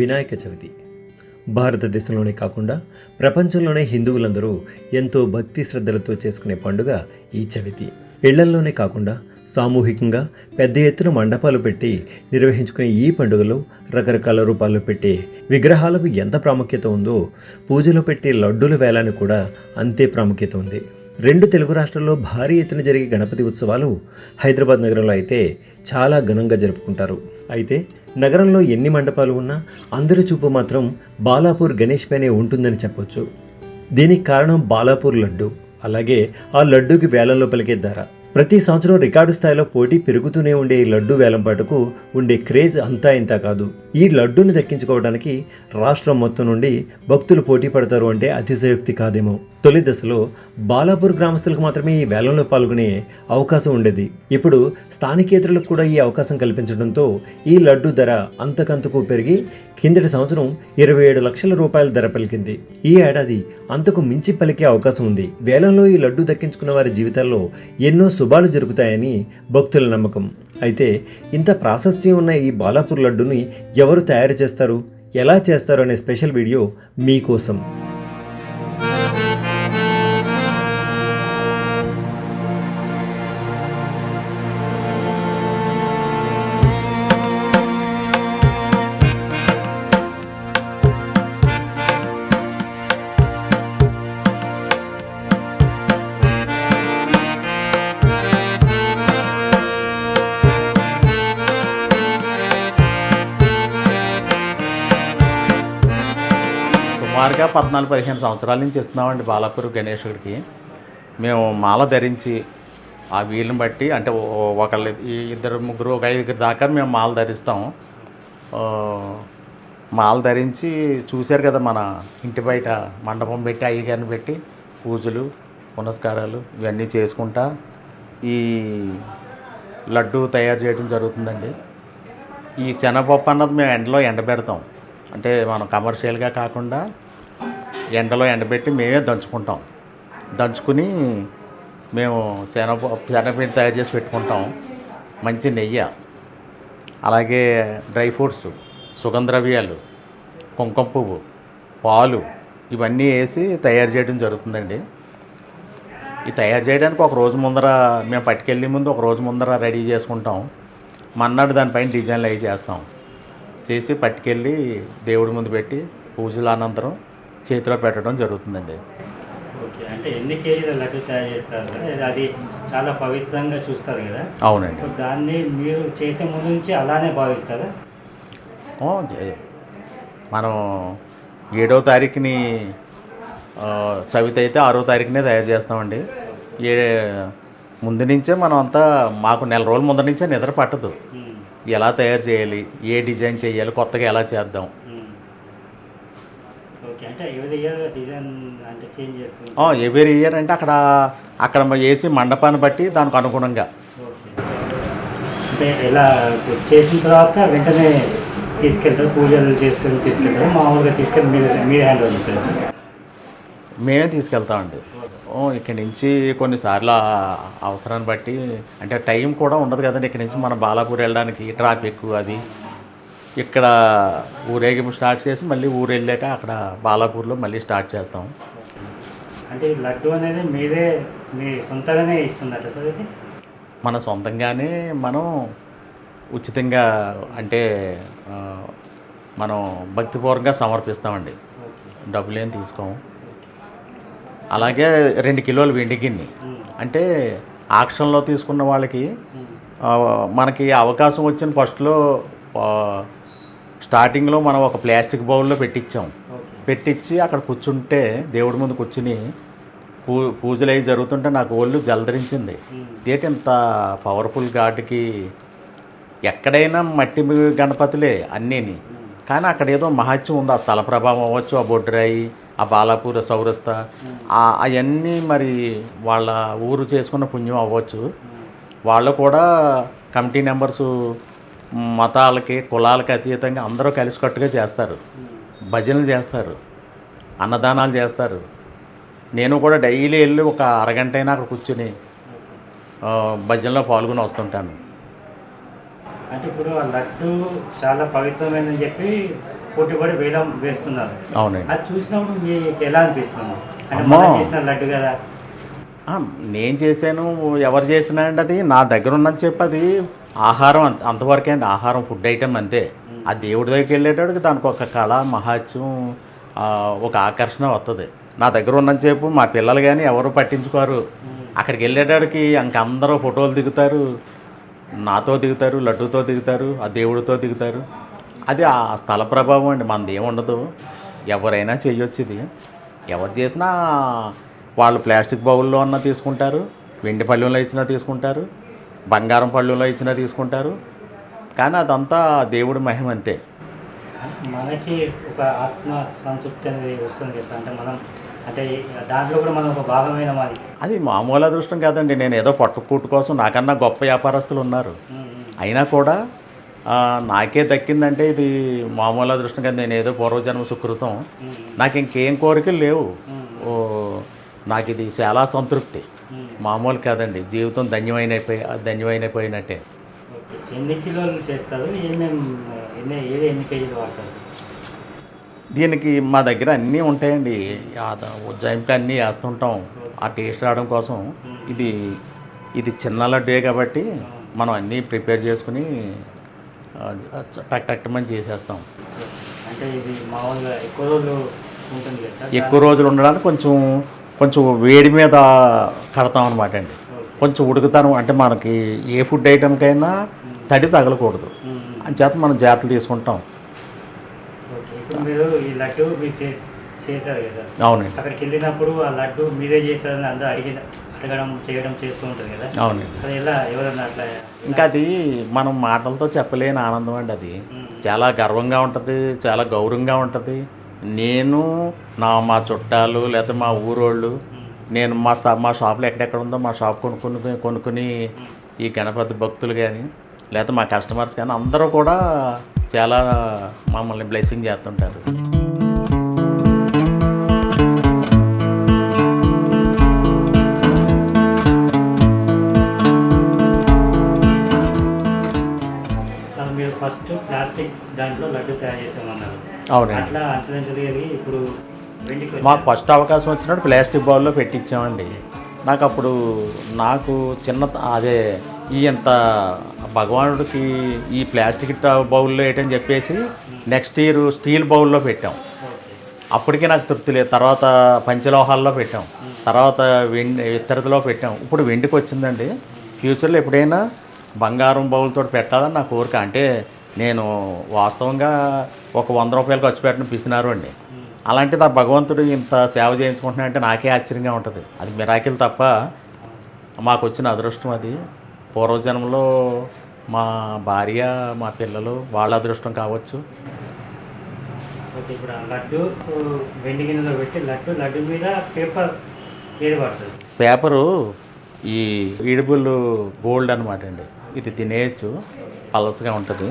వినాయక చవితి. భారతదేశంలోనే కాకుండా ప్రపంచంలోనే హిందువులందరూ ఎంతో భక్తి శ్రద్ధలతో చేసుకునే పండుగ ఈ చవితి. ఇళ్ళల్లోనే కాకుండా సామూహికంగా పెద్ద ఎత్తున మండపాలు పెట్టి నిర్వహించుకునే ఈ పండుగలో రకరకాల రూపాల్లో పెట్టే విగ్రహాలకు ఎంత ప్రాముఖ్యత ఉందో పూజలో పెట్టే లడ్డూల వేలానికి కూడా అంతే ప్రాముఖ్యత ఉంది. రెండు తెలుగు రాష్ట్రాల్లో భారీ ఎత్తున జరిగే గణపతి ఉత్సవాలు హైదరాబాద్ నగరంలో అయితే చాలా ఘనంగా జరుపుకుంటారు. అయితే నగరంలో ఎన్ని మండపాలు ఉన్నా అందరి చూపు మాత్రం బాలాపూర్ గణేష్ పైనే ఉంటుందని చెప్పొచ్చు. దీనికి కారణం బాలాపూర్ లడ్డు. అలాగే ఆ లడ్డూకి వేలంలో పలికే ధర. ప్రతి సంవత్సరం రికార్డు స్థాయిలో పోటీ పెరుగుతూనే ఉండే ఈ లడ్డు వేలంపాటకు ఉండే క్రేజ్ అంతా ఇంత కాదు. ఈ లడ్డూని దక్కించుకోవడానికి రాష్ట్రం మొత్తం నుండి భక్తులు పోటీ పడతారు అంటే అతిశయోక్తి కాదేమో. తొలి దశలో బాలాపూర్ గ్రామస్తులకు మాత్రమే ఈ వేలంలో పాల్గొనే అవకాశం ఉండేది. ఇప్పుడు స్థానికేతరులకు కూడా ఈ అవకాశం కల్పించడంతో ఈ లడ్డు ధర అంతకంతకు పెరిగి కిందటి సంవత్సరం ఇరవై ఏడు లక్షల రూపాయల ధర పలికింది. ఈ ఏడాది అంతకు మించి పలికే అవకాశం ఉంది. వేలంలో ఈ లడ్డు దక్కించుకున్న వారి జీవితాల్లో ఎన్నో శుభాలు జరుగుతాయని భక్తుల నమ్మకం. అయితే ఇంత ప్రాశస్త్యం ఉన్న ఈ బాలాపూర్ లడ్డుని ఎవరు తయారు చేస్తారు? ఎలా చేస్తారు? అనే స్పెషల్ వీడియో మీకోసం. పద్నాలుగు పదిహేను సంవత్సరాల నుంచి ఇస్తున్నామండి బాలాపూర్ గణేశుడికి మేము మాల ధరించి ఆ వీలుని బట్టి అంటే ఒకళ్ళు ఇద్దరు ముగ్గురు ఒక ఐదుగురు దాకా మేము మాల ధరిస్తాం. మాల ధరించి చూశారు కదా మన ఇంటి బయట మండపం పెట్టి అయ్యగారిని పెట్టి పూజలు పునస్కారాలు ఇవన్నీ చేసుకుంటా ఈ లడ్డు తయారు చేయడం జరుగుతుందండి. ఈ శనగపప్పు అన్నది మేము ఎండలో ఎండబెడతాం. అంటే మనం కమర్షియల్గా కాకుండా ఎండలో ఎండబెట్టి మేమే దంచుకుంటాం. దంచుకుని మేము శనగపప్పు శనగపిండి తయారు చేసి పెట్టుకుంటాం. మంచి నెయ్యి. అలాగే డ్రై ఫ్రూట్స్ సుగంధ్రవ్యాలు కుంకుమ పువ్వు పాలు ఇవన్నీ వేసి తయారు చేయడం జరుగుతుందండి. ఈ తయారు చేయడానికి ఒక రోజు ముందర మేము పట్టుకెళ్ళే ముందు ఒక రోజు ముందర రెడీ చేసుకుంటాం. మన్నాడు దానిపైన డిజైన్లు అవి చేస్తాం. చేసి పట్టుకెళ్ళి దేవుడి ముందు పెట్టి పూజలు అనంతరం చేతిలో పెట్టడం జరుగుతుందండి. ఓకే అంటే ఎన్ని కేజీల లడ్డు తయారు చేస్తారు కదా? అది చాలా పవిత్రంగా చూస్తారు కదా? అవునండి. దాన్ని మీరు చేసే ముందు నుంచి అలానే భావిస్తారా? మనం ఏడో తారీఖుని సవిత అయితే ఆరో తారీఖునే తయారు చేస్తామండి. ఏ ముందు నుంచే మనం అంతా మాకు నెల రోజుల ముందు నుంచే నిద్ర పట్టదు. ఎలా తయారు చేయాలి ఏ డిజైన్ చేయాలి కొత్తగా ఎలా చేద్దాం ఎవరి ఇయర్ అంటే అక్కడ అక్కడ వేసి మండపాన్ని బట్టి దానికి అనుగుణంగా. అంటే ఇప్పుడు చేసిన తర్వాత వెంటనే తీసుకెళ్తారు పూజలు చేసుకొని తీసుకెళ్తారు మామూలుగా తీసుకెళ్ళి మీరు హ్యాండ్ ఓవర్ చేస్తారు. సార్ మేమే తీసుకెళ్తామండి ఇక్కడి నుంచి కొన్నిసార్లు అవసరాన్ని బట్టి అంటే టైం కూడా ఉండదు కదండి ఇక్కడి నుంచి మనం బాలాపూర్ వెళ్ళడానికి ట్రాఫిక్ అది. ఇక్కడ ఊరేగింపు స్టార్ట్ చేసి మళ్ళీ ఊరు వెళ్ళాక అక్కడ బాలాపూర్లో మళ్ళీ స్టార్ట్ చేస్తాం. అంటే ఈ లడ్డు అనేది మీరే మీ సొంతగానే ఇస్తుందట సార్ ఇది? మన సొంతంగానే మనం ఉచితంగా అంటే మనం భక్తిపూర్వకంగా సమర్పిస్తామండి. డబ్బులు ఏం తీసుకోము అలాగే రెండు కిలోలు వెండి గిన్నె. అంటే ఆక్షన్లో తీసుకున్న వాళ్ళకి మనకి అవకాశం వచ్చిన ఫస్ట్లో స్టార్టింగ్లో మనం ఒక ప్లాస్టిక్ బౌల్లో పెట్టించాం పెట్టించి అక్కడ కూర్చుంటే దేవుడి ముందు కూర్చుని పూ పూజలు అవి జరుగుతుంటే నాకు ఒళ్ళు జలధరించింది ఇదేంటి ఇంత పవర్ఫుల్ గాడ్కి ఎక్కడైనా మట్టి గణపతులే అన్నీని. కానీ అక్కడ ఏదో మహత్యం ఉంది. ఆ స్థల ప్రభావం అవ్వచ్చు ఆ బొడ్రాయి ఆ బాలాపూర సౌరస్త ఆ- అవన్నీ మరి వాళ్ళ ఊరు చేసుకున్న పుణ్యం అవ్వచ్చు. వాళ్ళు కూడా కమిటీ మెంబర్సు మతాలకి కులాలకి అతీతంగా అందరూ కలిసికట్టుగా చేస్తారు. భజనలు చేస్తారు. అన్నదానాలు చేస్తారు. నేను కూడా డైలీ వెళ్ళి ఒక అరగంట అయినా అక్కడ కూర్చుని భజనలో పాల్గొని వస్తుంటాను. అంటే ఇప్పుడు లడ్డు చాలా పవిత్రమైనని చెప్పి పోటీపడి వేలం వేస్తున్నారు. అవునండి. అది చూసినప్పుడు మీకు ఎలా అనిపిస్తుంది? అంటే చేసిన లడ్డు కదా. నేను చేశాను ఎవరు చేసినారండి అది నా దగ్గర ఉన్నది చెప్పి అది. ఆహారం అంత అంతవరకే అండి. ఆహారం ఫుడ్ ఐటెం అంతే. ఆ దేవుడి దగ్గరికి వెళ్ళేటోడికి దానికి ఒక కళ మహాత్యం ఒక ఆకర్షణ వస్తుంది నా దగ్గర ఉన్నది చెప్పు మా పిల్లలు కానీ ఎవరు పట్టించుకోరు. అక్కడికి వెళ్ళేటోడికి ఇంక అందరూ ఫోటోలు దిగుతారు. నాతో దిగుతారు లడ్డూతో దిగుతారు ఆ దేవుడితో దిగుతారు. అది ఆ స్థల ప్రభావం అండి. మనది ఏముండదు ఎవరైనా చేయొచ్చు ఇది. ఎవరు చేసినా వాళ్ళు ప్లాస్టిక్ బౌల్లో అన్నా తీసుకుంటారు. వెండి పళ్ళెంలో ఇచ్చినా తీసుకుంటారు. బంగారం పళ్ళెంలో ఇచ్చినా తీసుకుంటారు. కానీ అదంతా దేవుడి మహిమ అంతే. మనకి ఒక ఆత్మ సంతృప్తి అనేది వస్తుంది. అంటే మనం అంటే దాంట్లో కూడా మనం ఒక భాగమైన మాది అది మామూలు అదృష్టం కాదండి. నేను ఏదో పట్టుకూటు కోసం నాకన్నా గొప్ప వ్యాపారస్తులు ఉన్నారు. అయినా కూడా నాకే దక్కిందంటే ఇది మామూలు అదృష్టం కదా. నేను ఏదో పూర్వజన్మ సుకృతం. నాకు ఇంకేం కోరికలు లేవు. ఓ నాకు ఇది చాలా సంతృప్తి. మామూలు కాదండి. జీవితం ధన్యమైనపోయి ధన్యమైనపోయినట్టే. ఓకే. ఎన్ని కిలోలు చేస్తారు? ఏమేమి ఎన్ని ఏది ఎన్ని కేజీలు వాడతారు? దీనికి మా దగ్గర అన్నీ ఉంటాయండి. ఉజ్జాయింపులు అన్నీ వేస్తుంటాం. ఆ టేస్ట్ రావడం కోసం. ఇది ఇది చిన్న లడ్డే కాబట్టి మనం అన్నీ ప్రిపేర్ చేసుకుని టక్ టక్ మని చేసేస్తాం. అంటే ఇది మామూలుగా ఎక్కువ రోజులు ఉంటుంది. ఎక్కువ రోజులు ఉండడానికి కొంచెం కొంచెం వేడి మీద కడతాం అనమాట అండి. కొంచెం ఉడుకుతాను అంటే మనకి ఏ ఫుడ్ ఐటెంకైనా తడి తగలకూడదు. అని చేత మనం జాగ్రత్తలు తీసుకుంటాం. అవునండి. అక్కడికి వెళ్ళినప్పుడు ఆ లడ్డు మీరే చేశారని అందరూ అడిగి అడగడం చేయడం చేస్తూ ఉంటుంది కదా. అవునండి. అది ఎలా ఎవరన్నా అట్లా ఇంకా అది మనం మాటలతో చెప్పలేని ఆనందం అండి అది. చాలా గర్వంగా ఉంటుంది చాలా గౌరవంగా ఉంటుంది. నేను నా మా చుట్టాలు లేకపోతే మా ఊరోళ్ళు నేను మా స్థా మా షాప్లో ఎక్కడెక్కడ ఉందో మా షాప్ కొనుక్కుని కొనుక్కుని ఈ గణపతి భక్తులు కానీ లేకపోతే మా కస్టమర్స్ కానీ అందరూ కూడా చాలా మమ్మల్ని బ్లెస్సింగ్ చేస్తుంటారు. మీరు ఫస్ట్ ప్లాస్టిక్ దాంట్లో లడ్డు తయారు చేసామన్నారు అట్లా ఇప్పుడు మాకు ఫస్ట్ అవకాశం వచ్చినప్పుడు ప్లాస్టిక్ బౌల్లో పెట్టించామండి. నాకు అప్పుడు నాకు చిన్న అదే ఈ ఇంత భగవానుడికి ఈ ప్లాస్టిక్ ట- బౌల్లో వేయటని చెప్పేసి నెక్స్ట్ ఇయర్ స్టీల్ బౌల్లో పెట్టాం. అప్పటికి నాకు తృప్తి లేదు. తర్వాత పంచలోహాల్లో పెట్టాం. తర్వాత వెండి ఇతరతలో పెట్టాం. ఇప్పుడు వెండికి వచ్చిందండి. ఫ్యూచర్లో ఎప్పుడైనా బంగారం బౌల్తో పెట్టాలని నా కోరిక. అంటే నేను వాస్తవంగా ఒక వంద రూపాయలు ఖర్చు పెట్టిన పిసినారు అండి. అలాంటిది ఆ భగవంతుడు ఇంత సేవ చేయించుకుంటున్నా అంటే నాకే ఆశ్చర్యంగా ఉంటుంది. అది మిరాకిల్ తప్ప మాకు వచ్చిన అదృష్టం అది. పూర్వజన్మలో మా భార్య మా పిల్లలు వాళ్ళ అదృష్టం కావచ్చు. ఇప్పుడు లడ్డు వెండి గిన్నెలో పెట్టి లడ్డు లడ్డు మీద పేపర్ పేపరు ఈ ఈడిబుల్ గోల్డ్ అనమాట అండి. ఇది తినేయచ్చు. పలసగా ఉంటుంది.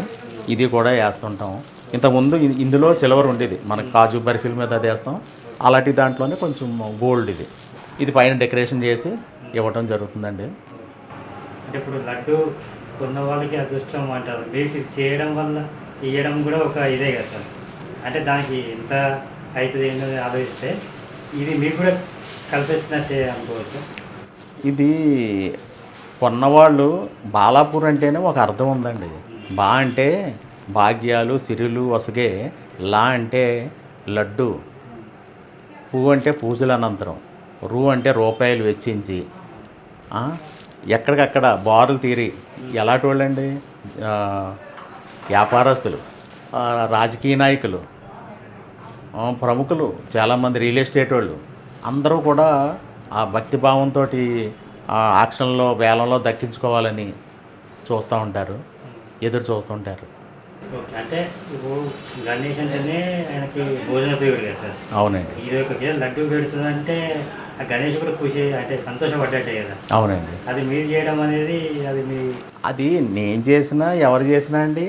ఇది కూడా వేస్తుంటాం. ఇంతకుముందు ఇందులో సిల్వర్ ఉండేది. మనకి కాజు బర్ఫీల మీద అది వేస్తాం. అలాంటి దాంట్లోనే కొంచెం గోల్డ్ ఇది. ఇది పైన డెకరేషన్ చేసి ఇవ్వటం జరుగుతుందండి. అంటే ఇప్పుడు లడ్డు కొన్న వాళ్ళకి అదృష్టం అంటారు. మీకు ఇది చేయడం వల్ల ఇవ్వడం కూడా ఒక ఇదే కదా సార్? అంటే దానికి ఎంత అవుతుంది ఏంటో ఆలోచిస్తే ఇది మీకు కూడా కలిసి వచ్చినట్టే అనుకోవచ్చు. ఇది కొన్నవాళ్ళు బాలాపూర్ అంటేనే ఒక అర్థం ఉందండి. బా అంటే భాగ్యాలు సిరులు వసగే. లా అంటే లడ్డు. పువ్వు అంటే పూజల అనంతరం. రూ అంటే రూపాయలు వెచ్చించి. ఎక్కడికక్కడ బారులు తీరి. ఎలాంటి వాళ్ళండి? వ్యాపారస్తులు. రాజకీయ నాయకులు. ప్రముఖులు. చాలామంది రియల్ ఎస్టేట్ వాళ్ళు. అందరూ కూడా ఆ భక్తిభావంతో ఆక్షన్లో వేలంలో దక్కించుకోవాలని చూస్తూ ఉంటారు. ఎదురు చూస్తుంటారు. అంటే ఇప్పుడు గణేష్ అంటేనే ఆయనకి భోజన ప్రియుడు కదా సార్? అవునండి. ఇది ఒక కిలో లడ్డు పెడుతుందంటే ఆ గణేష్ కూడా ఖుషి అంటే సంతోషపడ్డట్టే కదా? అవునండి. అది మీరు చేయడం అనేది అది మీ అది నేను చేసినా ఎవరు చేసినా అండి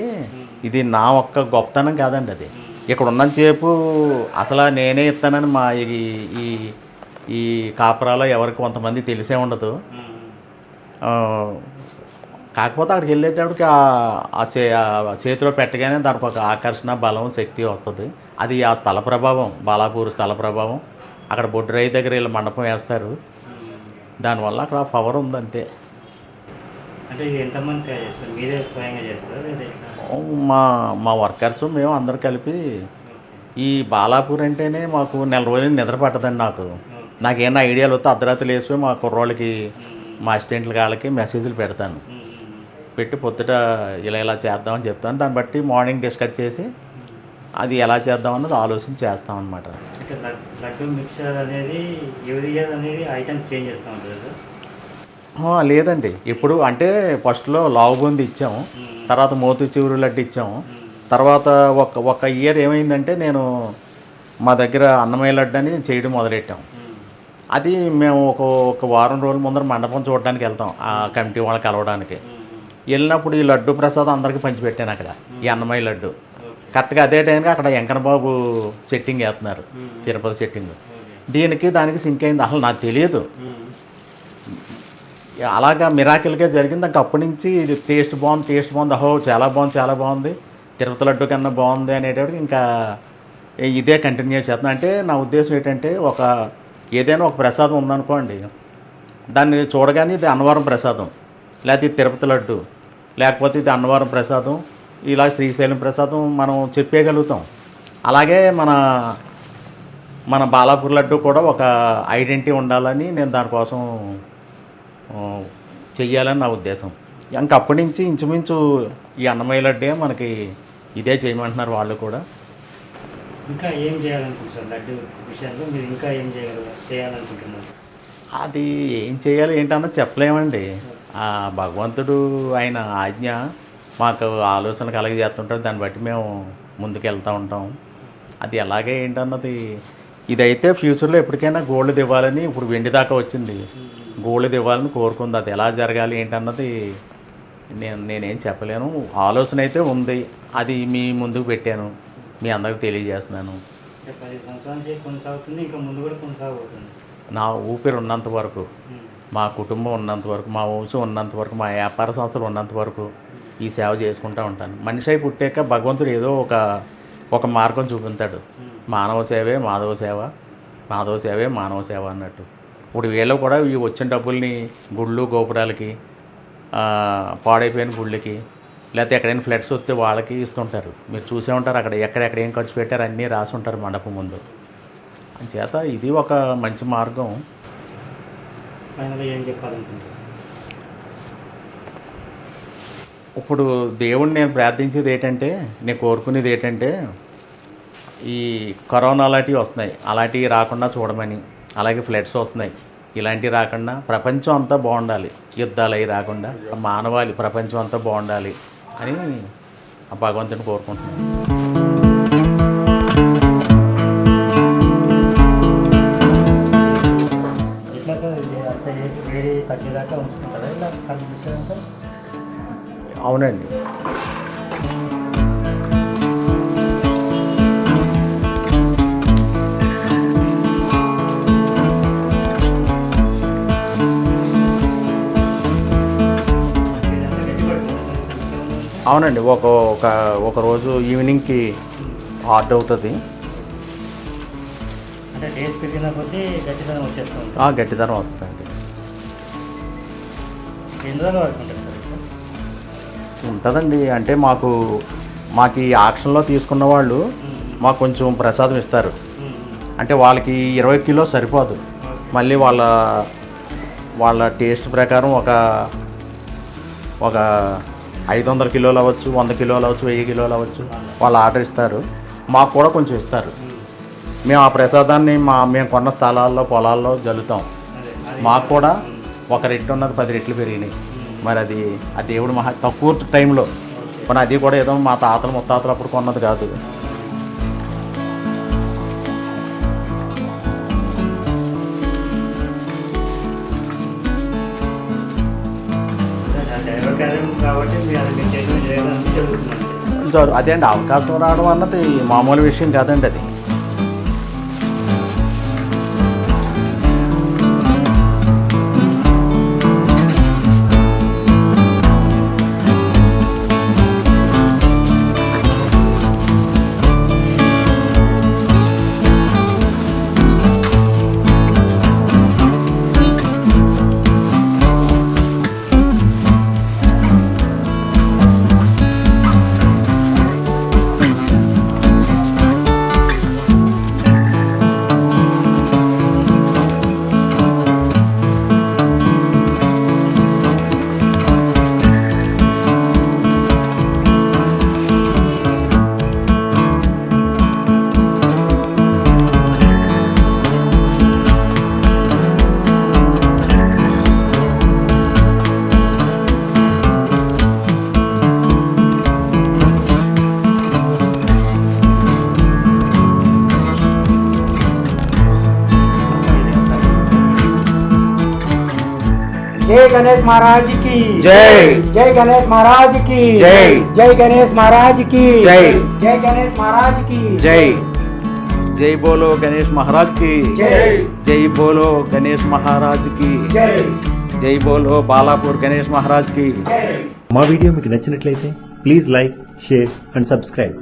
ఇది నా ఒక్క గొప్పతనం కాదండి అది. ఇక్కడ ఉన్నంతసేపు అసలు నేనే ఇస్తానని మా ఈ ఈ ఈ కాపురాలో ఎవరికి కొంతమంది తెలిసే ఉండదు. కాకపోతే అక్కడికి వెళ్ళేటప్పటికి ఆ- చేతిలో పెట్టగానే దానికి ఒక ఆకర్షణ బలం శక్తి వస్తుంది. అది ఆ స్థల ప్రభావం బాలాపూర్ స్థల ప్రభావం. అక్కడ బొడ్డురాయి దగ్గర వీళ్ళు మండపం వేస్తారు. దానివల్ల అక్కడ పవర్ ఉంది అంతే అంటే ఎంతమంది మీరే స్వయంగా చేస్తారా? మా మా వర్కర్స్ మేము అందరు కలిపి ఈ బాలాపూర్ అంటేనే మాకు నెల రోజులు నిద్ర పట్టదండి నాకు. నాకేమైనా ఐడియాలు వస్తే అర్ధరాత్రి వేసిపోయి మా కుర్రోళ్ళకి మా అసిస్టెంట్ల వాళ్ళకి మెసేజ్లు పెడతాను. పెట్టి పొద్దుట ఇలా ఇలా చేద్దామని చెప్తాను. దాన్ని బట్టి మార్నింగ్ డిస్కస్ చేసి అది ఎలా చేద్దాం అన్నది ఆలోచన చేస్తాం అనమాట అంటే లడ్- లడ్డు మిక్చర్ అనేది ఎవరి ఇయర్ అనేది ఐటమ్స్ చేంజ్ చేస్తూ ఉంటుంది కదా లేదండి. ఇప్పుడు అంటే ఫస్ట్లో లావు బూంది ఇచ్చాము. తర్వాత మోతు చివురు లడ్డు ఇచ్చాము. తర్వాత ఒక ఒక ఇయర్ ఏమైందంటే నేను మా దగ్గర అన్నమయ్య లడ్డు అని చేయడం మొదలెట్టాం మ్మ్. అది మేము ఒక ఒక వారం రోజుల ముందర మండపం చూడడానికి వెళ్తాం. ఆ కమిటీ వాళ్ళని కలవడానికి. వెళ్ళినప్పుడు ఈ లడ్డు ప్రసాదం అందరికీ పంచిపెట్టాను అక్కడ. ఈ అన్నమయ్య లడ్డు. కరెక్ట్గా అదే టైంకి అక్కడ వెంకన్నబాబు సెట్టింగ్ వేస్తున్నారు. తిరుపతి సెట్టింగ్. దీనికి దానికి సింక్ అయింది. అసలు నాకు తెలియదు. అలాగా మిరాకిల్గా జరిగింది. ఇంకా అప్పటి నుంచి ఇది టేస్ట్ బాగుంది టేస్ట్ బాగుంది. అహో చాలా బాగుంది చాలా బాగుంది. తిరుపతి లడ్డు కన్నా బాగుంది అనేటప్పటికి ఇంకా ఇదే కంటిన్యూ చేస్తున్నాను అంటే నా ఉద్దేశం ఏంటంటే ఒక ఏదైనా ఒక ప్రసాదం ఉందనుకోండి. దాన్ని చూడగానే ఇది అన్నవరం ప్రసాదం. లేకపోతే ఇది తిరుపతి లడ్డు లేకపోతే ఇది అన్నవరం ప్రసాదం ఇలా శ్రీశైలం ప్రసాదం మనం చెప్పేయగలుగుతాం. అలాగే మన మన బాలాపూర్ లడ్డు కూడా ఒక ఐడెంటిటీ ఉండాలని నేను దానికోసం చెయ్యాలని నా ఉద్దేశం. ఇంక అప్పటి నుంచి ఇంచుమించు ఈ అన్నమయ్య లడ్డే మనకి ఇదే చేయమంటున్నారు వాళ్ళు కూడా. ఇంకా ఏం చేయాలనుకుంటున్నారు లడ్డు విషయంలో? మీరు ఇంకా ఏం చేయగలరు చేయాలనుకుంటున్నారు? అది ఏం చేయాలి ఏంటన్నది చెప్పలేమండి. ఆ భగవంతుడు ఆయన ఆజ్ఞ మాకు ఆలోచన కలగజేస్తుంటాడు. దాన్ని బట్టి మేము ముందుకు వెళ్తూ ఉంటాం. అది ఎలాగే ఏంటన్నది ఇదైతే ఫ్యూచర్లో ఎప్పటికైనా గోల్డ్ ఇవ్వాలని ఇప్పుడు వెండి దాకా వచ్చింది. గోల్డ్ ఇవ్వాలని కోరుకుంది. అది ఎలా జరగాలి ఏంటన్నది నేను నేనేం చెప్పలేను. ఆలోచన అయితే ఉంది. అది మీ ముందుకు పెట్టాను. మీ అందరికి తెలియజేస్తున్నాను. నా ఊపిరి ఉన్నంత వరకు. మా కుటుంబం ఉన్నంత వరకు మా వంశం ఉన్నంత వరకు మా వ్యాపార సంస్థలు ఉన్నంత వరకు ఈ సేవ చేసుకుంటూ ఉంటాను. మనిషి అయి పుట్టాక భగవంతుడు ఏదో ఒక ఒక మార్గం చూపించాడు. మానవ సేవే మాధవ సేవ మాధవ సేవే మానవ సేవ అన్నట్టు. ఇప్పుడు వీళ్ళు కూడా ఈ వచ్చిన డబ్బుల్ని గుళ్ళు గోపురాలకి పాడైపోయిన గుళ్ళకి లేకపోతే ఎక్కడైనా ఫ్లడ్స్ వస్తే వాళ్ళకి ఇస్తుంటారు. మీరు చూసే ఉంటారు అక్కడ ఎక్కడెక్కడ ఏం ఖర్చు పెట్టారు అన్నీ రాసి ఉంటారు మండపం ముందు. చేత ఇది ఒక మంచి మార్గం. ఫైనల్గా ఏం చెప్పాలనుకుంటున్నాను ఇప్పుడు దేవుణ్ణి నేను ప్రార్థించేది ఏంటంటే నేను కోరుకునేది ఏంటంటే ఈ కరోనా అలాంటివి వస్తున్నాయి. అలాంటివి రాకుండా చూడమని అలాగే ఫ్లడ్స్ వస్తున్నాయి. ఇలాంటివి రాకుండా ప్రపంచం అంతా బాగుండాలి. యుద్ధాలు అవి రాకుండా మానవాళి ప్రపంచం అంతా బాగుండాలి అని ఆ భగవంతుని కోరుకుంటున్నాను. అవునండి. అవునండి ఒక ఒక ఒక రోజు ఈవినింగ్కి ఆర్డర్ అవుతుంది. అంటే డేస్ పెరిగిన కొద్దీ గట్టిదనం వచ్చేస్తుంది. ఆ గట్టిదనం వస్తుందండి. ఎన్ని రోజులు? ఉంటుందండి. అంటే మాకు మాకు ఈ ఆక్షన్లో తీసుకున్న వాళ్ళు మాకు కొంచెం ప్రసాదం ఇస్తారు. అంటే వాళ్ళకి ఇరవై కిలో సరిపోదు. మళ్ళీ వాళ్ళ వాళ్ళ టేస్ట్ ప్రకారం ఒక ఒక ఐదు వందల కిలోలు అవ్వచ్చు వంద కిలోలు అవ్వచ్చు వెయ్యి కిలోలు అవ్వచ్చు వాళ్ళు ఆర్డర్ ఇస్తారు. మాకు కూడా కొంచెం ఇస్తారు. మేము ఆ ప్రసాదాన్ని మా మేము కొన్న స్థలాల్లో పొలాల్లో జల్లుతాం. మాకు కూడా ఒక రెట్లు ఉన్నది పది రెట్లు పెరిగినాయి. మరి అది ఆ దేవుడు మహా తక్కువ టైంలో. కానీ అది కూడా ఏదో మా తాతలు ముత్తాతలు అప్పుడు కొన్నది కాదు. మీరు అదే అండి అవకాశం రావడం అన్నది మామూలు విషయం కాదండి అది. जय गणेश महाराज की जय। जय गणेश महाराज की जय। जय गणेश महाराज की जय। जय गणेश महाराज की జై జై బోలో గణేష్ మహారాజ్ కి जय జై బోలో గణేష్ మహారాజ్ కి जय జై బోలో బాలాపూర్ గణేష్ మహారాజ్ కి जय మా వీడియో మీకు నచ్చినట్లయితే please like share and subscribe